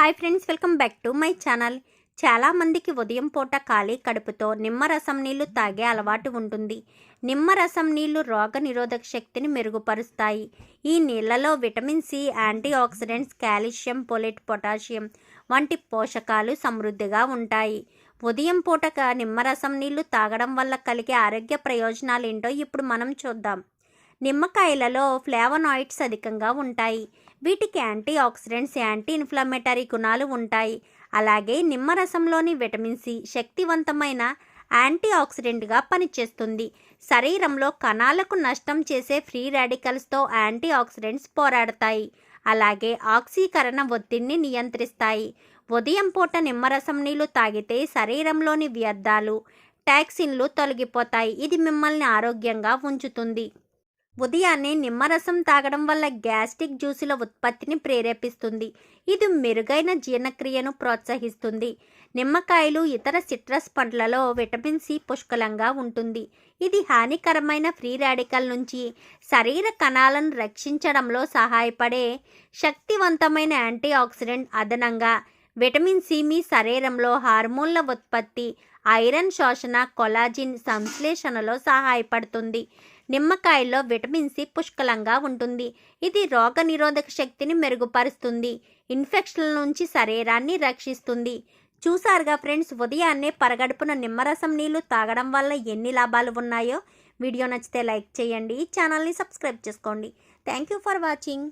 Hi friends welcome back to my channel. చాలామందికి ఉదయం పూట ఖాళీ కడుపుతో నిమ్మరసం నీళ్ళు తాగే అలవాటు ఉంటుంది. నిమ్మరసం నీళ్ళు రోగ నిరోధక శక్తిని మెరుగుపరుస్తాయి. ఈ నీళ్ళలో vitamin C antioxidants calcium folate potassium వంటి పోషకాలు సమృద్ధిగా ఉంటాయి. ఉదయం పూటక నిమ్మరసం నీళ్ళు తాగడం వల్ల కలిగే ఆరోగ్య ప్రయోజనాలు ఏంటో ఇప్పుడు మనం చూద్దాం. నిమ్మకాయలలో ఫ్లేవనాయిడ్స్ అధికంగా ఉంటాయి. వీటికి యాంటీ ఆక్సిడెంట్స్ యాంటీ ఇన్ఫ్లమేటరీ గుణాలు ఉంటాయి. అలాగే నిమ్మరసంలోని విటమిన్ సి శక్తివంతమైన యాంటీ ఆక్సిడెంట్గా పనిచేస్తుంది. శరీరంలో కణాలకు నష్టం చేసే ఫ్రీ రాడికల్స్తో యాంటీ ఆక్సిడెంట్స్ పోరాడతాయి. అలాగే ఆక్సీకరణ ఒత్తిడిని నియంత్రిస్తాయి. ఉదయం పూట నిమ్మరసం నీళ్ళు తాగితే శరీరంలోని వ్యర్థాలు టాక్సిన్లు తొలగిపోతాయి. ఇది మిమ్మల్ని ఆరోగ్యంగా ఉంచుతుంది. ఉదయాన్నే నిమ్మరసం తాగడం వల్ల గ్యాస్ట్రిక్ జ్యూసుల ఉత్పత్తిని ప్రేరేపిస్తుంది. ఇది మెరుగైన జీర్ణక్రియను ప్రోత్సహిస్తుంది. నిమ్మకాయలు ఇతర సిట్రస్ పండ్లలో విటమిన్ సి పుష్కలంగా ఉంటుంది. ఇది హానికరమైన ఫ్రీ రాడికల్ నుంచి శరీర కణాలను రక్షించడంలో సహాయపడే శక్తివంతమైన యాంటీ ఆక్సిడెంట్ అదనంగా విటమిన్ సి మీ శరీరంలో హార్మోన్ల ఉత్పత్తి ఐరన్ శోషణ కొలాజిన్ సంశ్లేషణలో సహాయపడుతుంది. నిమ్మకాయల్లో విటమిన్ సి పుష్కలంగా ఉంటుంది. ఇది రోగ నిరోధక శక్తిని మెరుగుపరుస్తుంది. ఇన్ఫెక్షన్ల నుంచి శరీరాన్ని రక్షిస్తుంది. చూసారుగా ఫ్రెండ్స్ ఉదయాన్నే పరగడుపున నిమ్మరసం నీళ్ళు తాగడం వల్ల ఎన్ని లాభాలు ఉన్నాయో? వీడియో నచ్చితే లైక్ చేయండి ఛానల్ని సబ్స్క్రైబ్ చేసుకోండి. Thank you for watching.